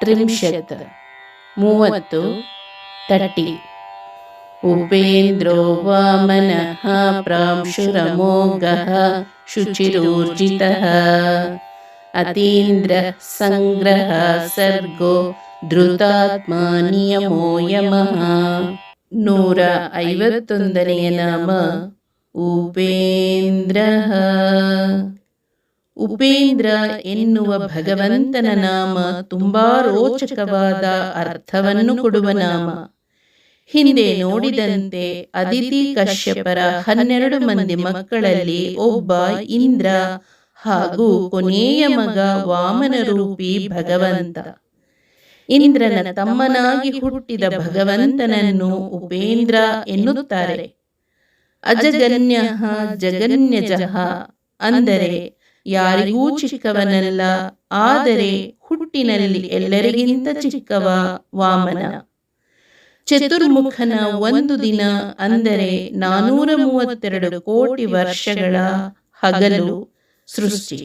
ಸ್ತೋತ್ರ ತ್ರಿಂಶತ್ ಮೂವತ್ತು ತಟಿ ಉಪೇಂದ್ರೋ ವಾಮನಃ ಪ್ರಾಂಶುರಮೋಘಃ ಶುಚಿರೂರ್ಜಿತಃ ಅತೀಂದ್ರ ಸಂಗ್ರಹ ಸರ್ಗೋ ಧೃತಾತ್ಮ ನಿಯಮೋ ಯಮಃ ನೂರ ಐವತ್ತೊಂದನೆಯ ನಾಮ ಉಪೇಂದ್ರ ಉಪೇಂದ್ರ ಎನ್ನುವ ಭಗವಂತನ ನಾಮ ತುಂಬಾ ರೋಚಕವಾದ ಅರ್ಥವನ್ನು ಕೊಡುವ ನಾಮ. ಹಿಂದೆ ನೋಡಿದಂತೆ ಅದಿತಿ ಕಶ್ಯಪರ ಹನ್ನೆರಡು ಮಂದಿ ಮಕ್ಕಳಲ್ಲಿ ಒಬ್ಬ ಇಂದ್ರ ಹಾಗೂ ಕೊನೆಯ ಮಗ ವಾಮನ ರೂಪಿ ಭಗವಂತ. ಇಂದ್ರನ ತಮ್ಮನಾಗಿ ಹುಟ್ಟಿದ ಭಗವಂತನನ್ನು ಉಪೇಂದ್ರ ಎನ್ನುತ್ತಾರೆ. ಅಜಗನ್ಯ ಜಗನ್ಯಜಃ ಅಂದರೆ ಯಾರಿಗೂ ಚಿಕ್ಕವನಲ್ಲ, ಆದರೆ ಹುಟ್ಟಿನಲ್ಲಿ ಎಲ್ಲರಿಗಿಂತ ಚಿಕ್ಕವ ವಾಮನ. ಚತುರ್ಮುಖನ ಒಂದು ದಿನ ಅಂದರೆ ನಾನೂರ ಮೂವತ್ತೆರಡು ಕೋಟಿ ವರ್ಷಗಳ ಹಗಲು ಸೃಷ್ಟಿ.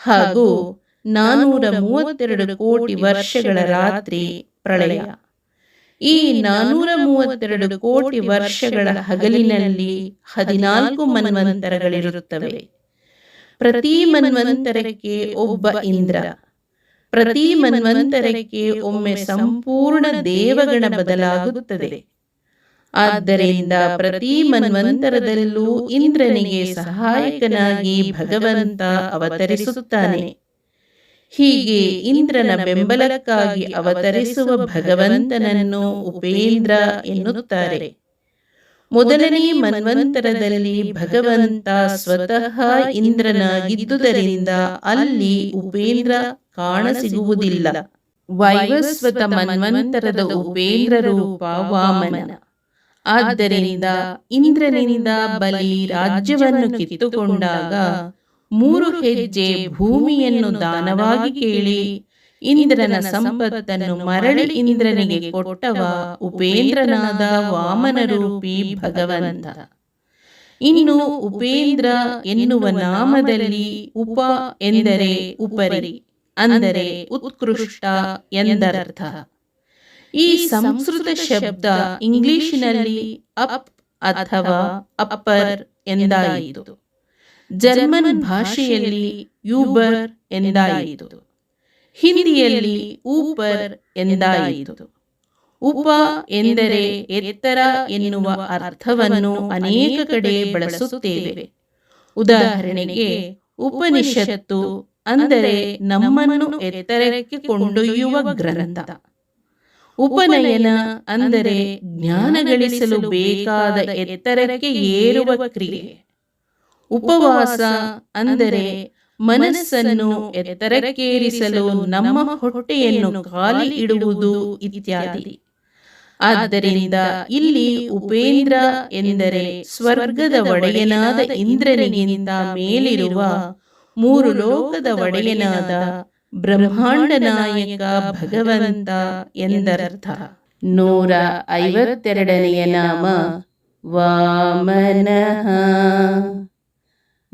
ಹಾಗೂ ನಾನೂರ ಮೂವತ್ತೆರಡು ಕೋಟಿ ವರ್ಷಗಳ ರಾತ್ರಿ ಪ್ರಳಯ. ಈ ನಾನೂರ ಮೂವತ್ತೆರಡು ಕೋಟಿ ವರ್ಷಗಳ ಹಗಲಿನಲ್ಲಿ ಹದಿನಾಲ್ಕು ಮನ್ವಂತರಗಳಿರುತ್ತವೆ. ಪ್ರತಿ ಮನ್ವಂತರಕ್ಕೆ ಒಬ್ಬ ಇಂದ್ರ. ಪ್ರತಿ ಮನ್ವಂತರಕ್ಕೆ ಒಮ್ಮೆ ಸಂಪೂರ್ಣ ದೇವಗಣ ಬದಲಾಗುತ್ತದೆ. ಆದ್ದರಿಂದ ಪ್ರತಿ ಮನ್ವಂತರದಲ್ಲೂ ಇಂದ್ರನಿಗೆ ಸಹಾಯಕನಾಗಿ ಭಗವಂತ ಅವತರಿಸುತ್ತಾನೆ. ಹೀಗೆ ಇಂದ್ರನ ಬೆಂಬಲಕ್ಕಾಗಿ ಅವತರಿಸುವ ಭಗವಂತನನ್ನು ಉಪೇಂದ್ರ ಎನ್ನುತ್ತಾರೆ. ಮೊದಲನೇ ಮನ್ವಂತರದಲ್ಲಿ ಭಗವಂತ ಸ್ವತಃ ಇಂದ್ರನಾಗಿದ್ದುದರಿಂದ ಅಲ್ಲಿ ಉಪೇಂದ್ರ ಕಾಣಸಿಗುವುದಿಲ್ಲ. ವೈವಸ್ವತ ಮನ್ವಂತರದ ಉಪೇಂದ್ರ ರೂಪ ವಾಮನ ಆದ್ದರಿಂದ ಇಂದ್ರನಿಂದ ಬಲಿ ರಾಜ್ಯವನ್ನು ಕಿತ್ತುಕೊಂಡಾಗ ಮೂರು ಹೆಜ್ಜೆ ಭೂಮಿಯನ್ನು ದಾನವಾಗಿ ಕೇಳಿ ಇಂದ್ರನ ಸಂಪತ್ತನ್ನು ಮರಳಿ ಇಂದ್ರನಿಗೆ ಕೊಟ್ಟವ ಉಪೇಂದ್ರನಾದ ವಾಮನ ರೂಪಿ ಭಗವಂತ. ಇನ್ನು ಉಪೇಂದ್ರ ಎನ್ನುವ ನಾಮದಲ್ಲಿ ಉಪ ಎಂದರೆ ಉಪರಿ ಅಂದರೆ ಉತ್ಕೃಷ್ಟ ಎಂದರ್ಥ. ಈ ಸಂಸ್ಕೃತ ಶಬ್ದ ಇಂಗ್ಲಿಷಿನಲ್ಲಿ ಅಪ್ ಅಥವಾ ಅಪ್ಪರ್ ಎಂದಾಯಿತು. ಜರ್ಮನ್ ಭಾಷೆಯಲ್ಲಿ ಯೂಬರ್ ಎಂದಾಯಿತು. ಹಿಂದಿಯಲ್ಲಿ ಊಪರ್ ಎಂದಾಯಿತು. ಉಪ ಎಂದರೆ ಎತ್ತರ ಎನ್ನುವ ಅರ್ಥವನ್ನು ಅನೇಕ ಕಡೆ ಬಳಸುತ್ತೇವೆ. ಉದಾಹರಣೆಗೆ ಉಪನಿಷತ್ತು ಅಂದರೆ ನಮ್ಮನ್ನು ಎತ್ತರಕ್ಕೆ ಕೊಂಡೊಯ್ಯುವ ಗ್ರಂಥ. ಉಪನಯನ ಅಂದರೆ ಜ್ಞಾನ ಗಳಿಸಲು ಬೇಕಾದ ಎತ್ತರಕ್ಕೆ ಏರುವ ಕ್ರಿಯೆ. ಉಪವಾಸ ಅಂದರೆ ಮನಸ್ಸನ್ನು ಎತ್ತರಕ್ಕೇರಿಸಲು ನಮ್ಮ ಹೊಟ್ಟೆಯನ್ನು ಖಾಲಿ ಇಡುವುದು ಇತ್ಯಾದಿ. ಆದ್ದರಿಂದ ಇಲ್ಲಿ ಉಪೇಂದ್ರ ಎಂದರೆ ಸ್ವರ್ಗದ ಒಡೆಯನಾದ ಇಂದ್ರನಿಗಿಂತ ಮೇಲಿರುವ ಮೂರು ಲೋಕದ ಒಡೆಯನಾದ ಬ್ರಹ್ಮಾಂಡ ನಾಯಕ ಭಗವಂತ ಎಂದರ್ಥ. ನೂರ ಐವತ್ತೆರಡನೆಯ ನಾಮ ವಾಮನಃ.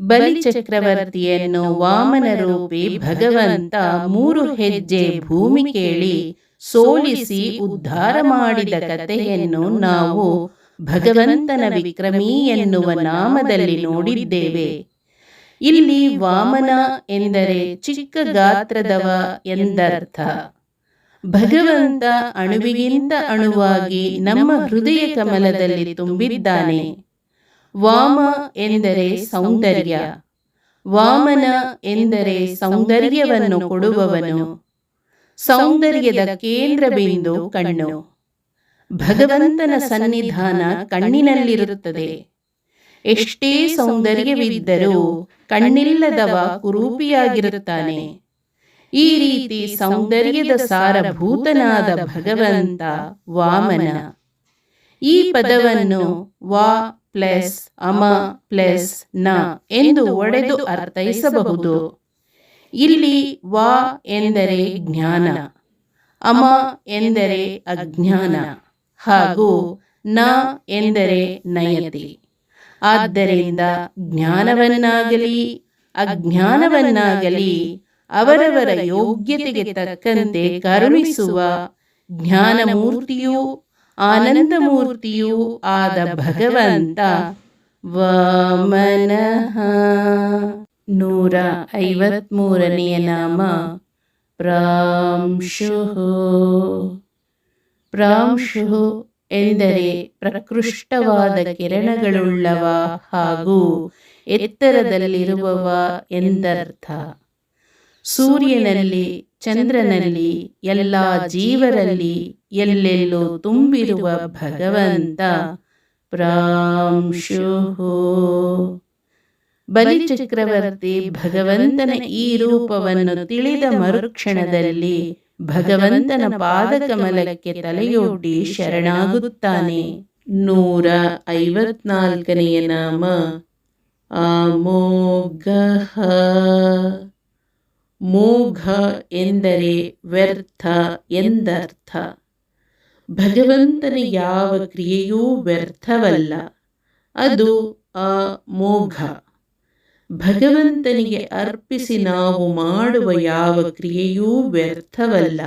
ಬಲಿ ಚಕ್ರವರ್ತಿಯನ್ನು ವಾಮನ ರೂಪಿ ಭಗವಂತ ಮೂರು ಹೆಜ್ಜೆ ಭೂಮಿ ಕೇಳಿ ಸೋಲಿಸಿ ಉದ್ಧಾರ ಮಾಡಿದ ಕಥೆಯನ್ನು ನಾವು ಭಗವಂತನ ವಿಕ್ರಮಿ ಎನ್ನುವ ನಾಮದಲ್ಲಿ ನೋಡಿದ್ದೇವೆ. ಇಲ್ಲಿ ವಾಮನ ಎಂದರೆ ಚಿಕ್ಕ ಗಾತ್ರದವ ಎಂದರ್ಥ. ಭಗವಂತ ಅಣುವಿಗಿಂತ ಅಣುವಾಗಿ ನಮ್ಮ ಹೃದಯ ಕಮಲದಲ್ಲಿ ತುಂಬಿದ್ದಾನೆ. ವಾಮ ಎಂದರೆ ಸೌಂದರ್ಯ. ವಾಮನ ಎಂದರೆ ಸೌಂದರ್ಯವನ್ನು ಕೊಡುವವನು. ಸೌಂದರ್ಯದ ಕೇಂದ್ರ ಬಿಂದು ಕಣ್ಣು. ಭಗವಂತನ ಸನ್ನಿಧಾನ ಕಣ್ಣಿನಲ್ಲಿರುತ್ತದೆ. ಎಷ್ಟೇ ಸೌಂದರ್ಯವಿದ್ದರೂ ಕಣ್ಣಿಲ್ಲದವ ಕುರೂಪಿಯಾಗಿರುತ್ತಾನೆ. ಈ ರೀತಿ ಸೌಂದರ್ಯದ ಸಾರಭೂತನಾದ ಭಗವಂತ ವಾಮನ. ಈ ಪದವನ್ನು ವಾ ಪ್ಲಸ್ ಅಮ ಪ್ಲಸ್ನ ಎಂದು ಒಡೆದು ಅರ್ಥೈಸಬಹುದು. ಇಲ್ಲಿ ವಾ ಎಂದರೆ ಜ್ಞಾನ, ಅಮ ಎಂದರೆ ಅಜ್ಞಾನ, ಹಾಗೂ ನ ಎಂದರೆ ನಯತಿ. ಆದ್ದರಿಂದ ಜ್ಞಾನವನ್ನಾಗಲಿ, ಅಜ್ಞಾನವನ್ನಾಗಲಿ, ಅವರವರ ಯೋಗ್ಯತೆಗೆ ತಕ್ಕಂತೆ ಕರುಣಿಸುವ ಜ್ಞಾನಮೂರ್ತಿಯೂ ಆನಂದಮೂರ್ತಿಯೂ ಆದ ಭಗವಂತ ವಾಮನಃ. ನೂರ ಐವತ್ಮೂರನೆಯ ನಾಮ ಪ್ರಾಂಶು. ಪ್ರಾಂಶು ಎಂದರೆ ಪ್ರಕೃಷ್ಟವಾದ ಕಿರಣಗಳುಳ್ಳವ ಹಾಗೂ ಎತ್ತರದಲ್ಲಿರುವವ ಎಂದರ್ಥ. ಸೂರ್ಯನಲ್ಲಿ, ಚಂದ್ರನಲ್ಲಿ, ಎಲ್ಲ ಜೀವರಲ್ಲಿ ಎಲ್ಲೆಲ್ಲೂ ತುಂಬಿರುವ ಭಗವಂತ ಪ್ರಾಂಶು ಬಲಿಚಕ್ರವರ್ತಿ ಭಗವಂತನ ಈ ರೂಪವನ್ನು ತಿಳಿದ ಮರುಕ್ಷಣದಲ್ಲಿ ಭಗವಂತನ ಪಾದಕಮಲಕ್ಕೆ ತಲೆಯೊಡ್ಡಿ ಶರಣಾಗುತ್ತಾನೆ. ನೂರ ಐವತ್ನಾಲ್ಕನೆಯ ನಾಮ ಅಮೋಘ ಮೋಘ ಎಂದರೆ ವ್ಯರ್ಥ ಎಂದರ್ಥ. ಭಗವಂತನ ಯಾವ ಕ್ರಿಯೆಯೂ ವ್ಯರ್ಥವಲ್ಲ. ಅದು ಅಮೋಘ. ಭಗವಂತನಿಗೆ ಅರ್ಪಿಸಿ ನಾವು ಮಾಡುವ ಯಾವ ಕ್ರಿಯೆಯೂ ವ್ಯರ್ಥವಲ್ಲ.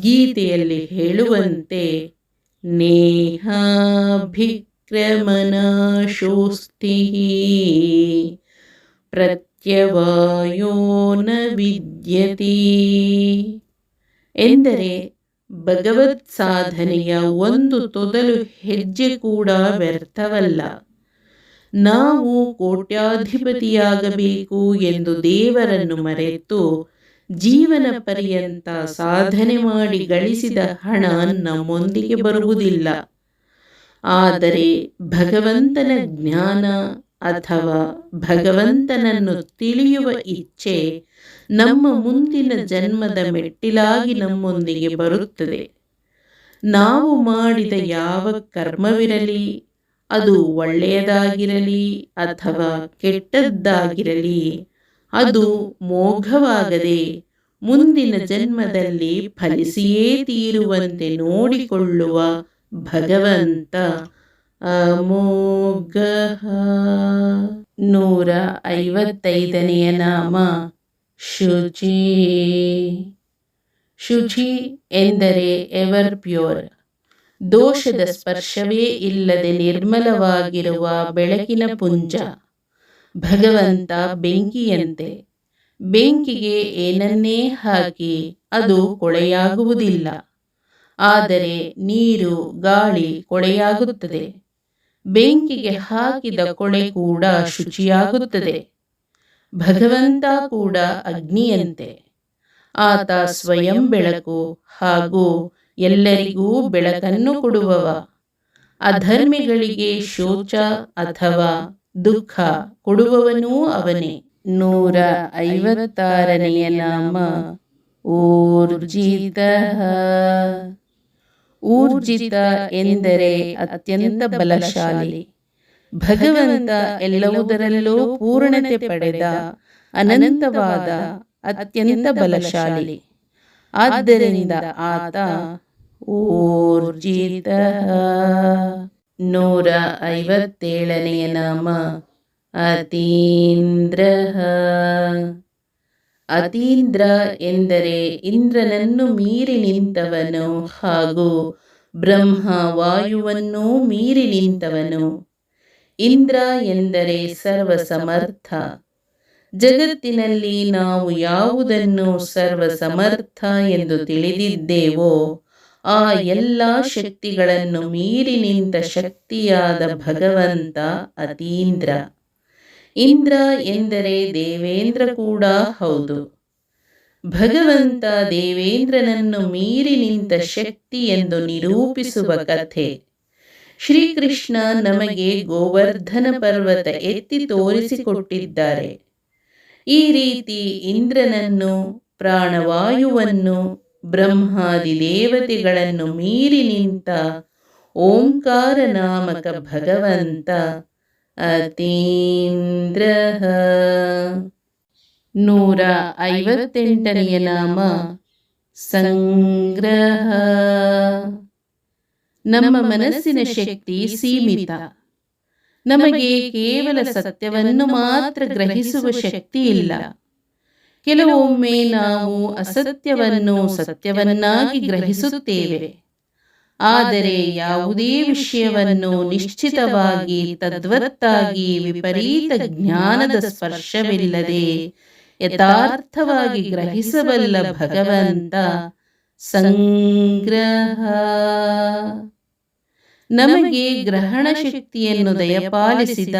ಗೀತೆಯಲ್ಲಿ ಹೇಳುವಂತೆ, ನೇಹಾಭಿಕ್ರಮನಾಶೋಸ್ತಿ ಪ್ರತ್ಯವಾಯೋ ನ ವಿದ್ಯತಿ ಎಂದರೆ ಭಗವತ್ ಸಾಧನೆಯ ಒಂದು ತೊದಲು ಹೆಜ್ಜೆ ಕೂಡ ವ್ಯರ್ಥವಲ್ಲ. ನಾವು ಕೋಟ್ಯಾಧಿಪತಿಯಾಗಬೇಕು ಎಂದು ದೇವರನ್ನು ಮರೆತು ಜೀವನ ಪರ್ಯಂತ ಸಾಧನೆ ಮಾಡಿ ಗಳಿಸಿದ ಹಣ ನಮ್ಮೊಂದಿಗೆ ಬರುವುದಿಲ್ಲ. ಆದರೆ ಭಗವಂತನ ಜ್ಞಾನ ಅಥವಾ ಭಗವಂತನನ್ನು ತಿಳಿಯುವ ಇಚ್ಛೆ ನಮ್ಮ ಮುಂದಿನ ಜನ್ಮದ ಮೆಟ್ಟಿಲಾಗಿ ನಮ್ಮೊಂದಿಗೆ ಬರುತ್ತದೆ. ನಾವು ಮಾಡಿದ ಯಾವ ಕರ್ಮವಿರಲಿ, ಅದು ಒಳ್ಳೆಯದಾಗಿರಲಿ ಅಥವಾ ಕೆಟ್ಟದ್ದಾಗಿರಲಿ, ಅದು ಮೋಘವಾಗದೆ ಮುಂದಿನ ಜನ್ಮದಲ್ಲಿ ಫಲಿಸಿಯೇ ತೀರುವಂತೆ ನೋಡಿಕೊಳ್ಳುವ ಭಗವಂತ. ಅಮೋಘ. ನೂರ ಐವತ್ತೈದನೆಯ ನಾಮ. ಶುಚಿ. ಶುಚಿ ಎಂದರೆ ಎವರ್ ಪ್ಯೂರ್ ದೋಷದ ಸ್ಪರ್ಶವೇ ಇಲ್ಲದೆ ನಿರ್ಮಲವಾಗಿರುವ ಬೆಳಕಿನ ಪುಂಜ. ಭಗವಂತ ಬೆಂಕಿಯಂತೆ. ಬೆಂಕಿಗೆ ಏನನ್ನೇ ಹಾಕಿ ಅದು ಕೊಳೆಯಾಗುವುದಿಲ್ಲ. ಆದರೆ ನೀರು, ಗಾಳಿ ಕೊಳೆಯಾಗುತ್ತದೆ. ಬೆಂಕಿಗೆ ಹಾಕಿದ ಕೊಳೆ ಕೂಡ ಶುಚಿಯಾಗುತ್ತದೆ. ಭಗವಂತ ಕೂಡ ಅಗ್ನಿಯಂತೆ. ಆತ ಸ್ವಯಂ ಬೆಳಕು ಹಾಗೂ ಎಲ್ಲರಿಗೂ ಬೆಳಕನ್ನು ಕೊಡುವವ. ಅಧರ್ಮಿಗಳಿಗೆ ಶೋಚ ಅಥವಾ ದುಃಖ ಕೊಡುವವನೂ ಅವನೇ. ನೂರ ಐವತ್ತಾರನೆಯ ನಾಮ ಊರ್ಜಿತ. ಊರ್ಜಿತ ಎಂದರೆ ಅತ್ಯಂತ ಬಲಶಾಲಿ. ಭಗವಂತ ಎಲ್ಲವುದರಲ್ಲೂ ಪೂರ್ಣತೆ ಪಡೆದ, ಅನಂತವಾದ, ಅತ್ಯಂತ ಬಲಶಾಲಿ. ಆದ್ದರಿಂದ ಆತ ಊರ್ಜಿತ. ನೂರ ಐವತ್ತೇಳನೆಯ ನಾಮ ಅತೀಂದ್ರ. ಅತೀಂದ್ರ ಎಂದರೆ ಇಂದ್ರನನ್ನು ಮೀರಿ ನಿಂತವನು ಹಾಗೂ ಬ್ರಹ್ಮ ವಾಯುವನ್ನೂ ಮೀರಿ ನಿಂತವನು. ಇಂದ್ರ ಎಂದರೆ ಸರ್ವ ಸಮರ್ಥ ಜಗತ್ತಿನಲ್ಲಿ ನಾವು ಯಾವುದನ್ನು ಸರ್ವ ಸಮರ್ಥ ಎಂದು ತಿಳಿದಿದ್ದೇವೋ, ಆ ಎಲ್ಲ ಶಕ್ತಿಗಳನ್ನು ಮೀರಿ ನಿಂತ ಶಕ್ತಿಯಾದ ಭಗವಂತ ಅತೀಂದ್ರ. ಇಂದ್ರ ಎಂದರೆ ದೇವೇಂದ್ರ ಕೂಡ ಹೌದು. ಭಗವಂತ ದೇವೇಂದ್ರನನ್ನು ಮೀರಿ ನಿಂತ ಶಕ್ತಿ ಎಂದು ನಿರೂಪಿಸುವ ಕಥೆ. ಶ್ರೀಕೃಷ್ಣ ನಮಗೆ ಗೋವರ್ಧನ ಪರ್ವತ ಎತ್ತಿ ತೋರಿಸಿಕೊಟ್ಟಿದ್ದಾರೆ. ಈ ರೀತಿ ಇಂದ್ರನನ್ನು, ಪ್ರಾಣವಾಯುವನ್ನು, ಬ್ರಹ್ಮಾದಿ ದೇವತೆಗಳನ್ನು ಮೀರಿ ನಿಂತ ಓಂಕಾರ ನಾಮಕ ಭಗವಂತ ಅತೀಂದ್ರ. ನೂರ ಐವತ್ತೆಂಟನೆಯ ನಾಮ ಸಂಗ್ರಹ. ನಮ್ಮ ಮನಸ್ಸಿನ ಶಕ್ತಿ ಸೀಮಿತ. ನಮಗೆ ಕೇವಲ ಸತ್ಯವನ್ನು ಮಾತ್ರ ಗ್ರಹಿಸುವ ಶಕ್ತಿ ಇಲ್ಲ. ಕೆಲವೊಮ್ಮೆ ನಾವು ಅಸತ್ಯವನ್ನು ಸತ್ಯವನ್ನಾಗಿ ಗ್ರಹಿಸುತ್ತೇವೆ. ಆದರೆ ಯಾವುದೇ ವಿಷಯವನ್ನು ನಿಶ್ಚಿತವಾಗಿ ತದ್ವತ್ತಾಗಿ ವಿಪರೀತ ಜ್ಞಾನದ ಸ್ಪರ್ಶವಿಲ್ಲದೆ ಯಥಾರ್ಥವಾಗಿ ಗ್ರಹಿಸಬಲ್ಲ ಭಗವಂತ ಸಂಗ್ರಹ. ನಮಗೆ ಗ್ರಹಣ ಶಕ್ತಿಯನ್ನು ದಯಪಾಲಿಸಿದ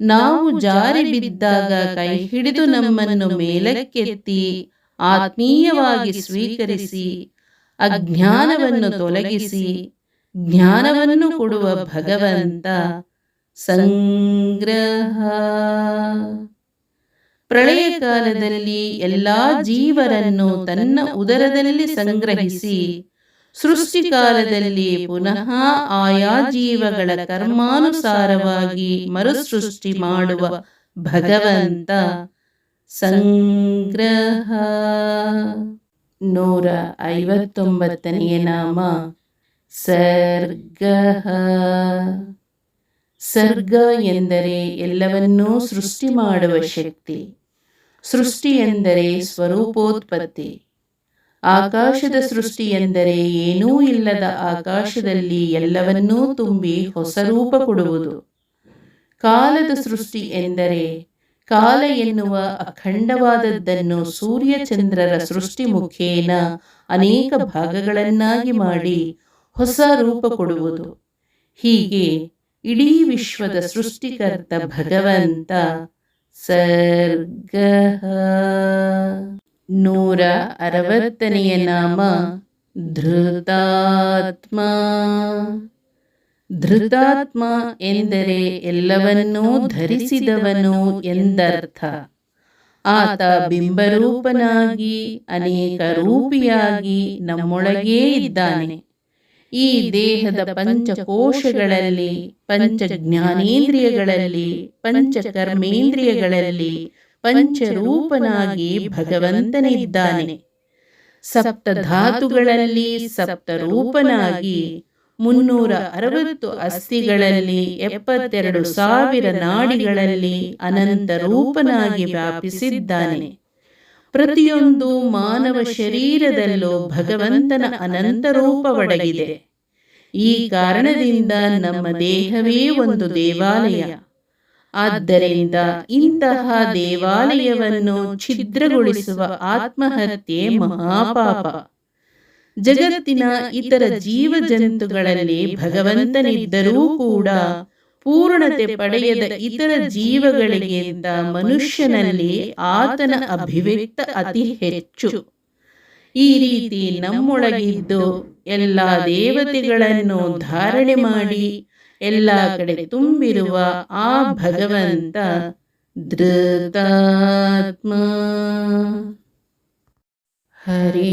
ನಾವು ಜಾರಿ ಬಿದ್ದಾಗ ಕೈ ಹಿಡಿದು ನಮ್ಮನ್ನು ಮೇಲಕ್ಕೆತ್ತಿ ಆತ್ಮೀಯವಾಗಿ ಸ್ವೀಕರಿಸಿ ಅಜ್ಞಾನವನ್ನು ತೊಲಗಿಸಿ ಜ್ಞಾನವನ್ನು ಕೊಡುವ ಭಗವಂತ ಸಂಗ್ರಹ. ಪ್ರಳಯ ಕಾಲದಲ್ಲಿ ಎಲ್ಲಾ ಜೀವರನ್ನು ತನ್ನ ಉದರದಲ್ಲಿ ಸಂಗ್ರಹಿಸಿ ಸೃಷ್ಟಿಕಾಲದಲ್ಲಿ ಪುನಃ ಆಯಾ ಜೀವಗಳ ಕರ್ಮಾನುಸಾರವಾಗಿ ಮರುಸೃಷ್ಟಿ ಮಾಡುವ ಭಗವಂತ ಸಂಗ್ರಹ. ನೂರ ಐವತ್ತೊಂಬತ್ತನೆಯ ನಾಮ. ಸರ್ಗ ಸರ್ಗ ಎಂದರೆ ಎಲ್ಲವನ್ನೂ ಸೃಷ್ಟಿ ಮಾಡುವ ಶಕ್ತಿ. ಸೃಷ್ಟಿ ಎಂದರೆ ಸ್ವರೂಪೋತ್ಪತ್ತಿ. ಆಕಾಶದ ಸೃಷ್ಟಿ ಎಂದರೆ ಏನೂ ಇಲ್ಲದ ಆಕಾಶದಲ್ಲಿ ಎಲ್ಲವನ್ನೂ ತುಂಬಿ ಹೊಸ ರೂಪ ಕೊಡುವುದು. ಕಾಲದ ಸೃಷ್ಟಿ ಎಂದರೆ ಕಾಲ ಎನ್ನುವ ಅಖಂಡವಾದದ್ದನ್ನು ಸೂರ್ಯಚಂದ್ರರ ಸೃಷ್ಟಿ ಮುಖೇನ ಅನೇಕ ಭಾಗಗಳನ್ನಾಗಿ ಮಾಡಿ ಹೊಸ ರೂಪ ಕೊಡುವುದು. ಹೀಗೆ ಇಡೀ ವಿಶ್ವದ ಸೃಷ್ಟಿಕರ್ತ ಭಗವಂತ ಸರ್ಗ ನೂರ ಅರವತ್ತನೆಯ ನಾಮ ಧೃತಾತ್ಮ. ಧೃತಾತ್ಮ ಎಂದರೆ ಎಲ್ಲವನ್ನೂ ಧರಿಸಿದವನು ಎಂದರ್ಥ. ಆತ ಬಿಂಬರೂಪನಾಗಿ, ಅನೇಕ ರೂಪಿಯಾಗಿ ನಮ್ಮೊಳಗೇ ಇದ್ದಾನೆ. ಈ ದೇಹದ ಪಂಚಕೋಶಗಳಲ್ಲಿ ಪಂಚ ಜ್ಞಾನೇಂದ್ರಿಯಗಳಲ್ಲಿ ಪಂಚಕರ್ಮೇಂದ್ರಿಯಗಳಲ್ಲಿ ಪಂಚರೂಪನಾಗಿ ಭಗವಂತನಿದ್ದಾನೆ. ಸಪ್ತ ಧಾತುಗಳಲ್ಲಿ ಸಪ್ತ ರೂಪನಾಗಿ ಮುನ್ನೂರ ಅರವತ್ತು ಅಸ್ಥಿಗಳಲ್ಲಿ ಎಪ್ಪತ್ತೆರಡು ಸಾವಿರ ನಾಡಿಗಳಲ್ಲಿ ಅನಂತ ರೂಪನಾಗಿ ವ್ಯಾಪಿಸಿದ್ದಾನೆ. ಪ್ರತಿಯೊಂದು ಮಾನವ ಶರೀರದಲ್ಲೂ ಭಗವಂತನ ಅನಂತ ರೂಪವಡಗಿದೆ ಈ ಕಾರಣದಿಂದ ನಮ್ಮ ದೇಹವೇ ಒಂದು ದೇವಾಲಯ. ಆದ್ದರಿಂದ ಇಂತಹ ದೇವಾಲಯವನ್ನು ಛಿದ್ರಗೊಳಿಸುವ ಆತ್ಮಹತ್ಯೆ ಮಹಾಪಾಪ. ಜಗತ್ತಿನ ಇತರ ಜೀವ ಜಂತುಗಳಲ್ಲಿ ಭಗವಂತನಿದ್ದರೂ ಕೂಡ ಪೂರ್ಣತೆ ಪಡೆಯದ ಇತರ ಜೀವಗಳಿಗಿಂತ ಮನುಷ್ಯನಲ್ಲಿ ಆತನ ಅಭಿವ್ಯಕ್ತ ಅತಿ ಹೆಚ್ಚು. ಈ ರೀತಿ ನಮ್ಮೊಳಗಿದ್ದು ಎಲ್ಲ ದೇವತೆಗಳನ್ನು ಧಾರಣೆ ಮಾಡಿ ಎಲ್ಲ ಕಡೆ ತುಂಬಿರುವ ಆ ಭಗವಂತ ಧೃತಾತ್ಮ. ಹರಿ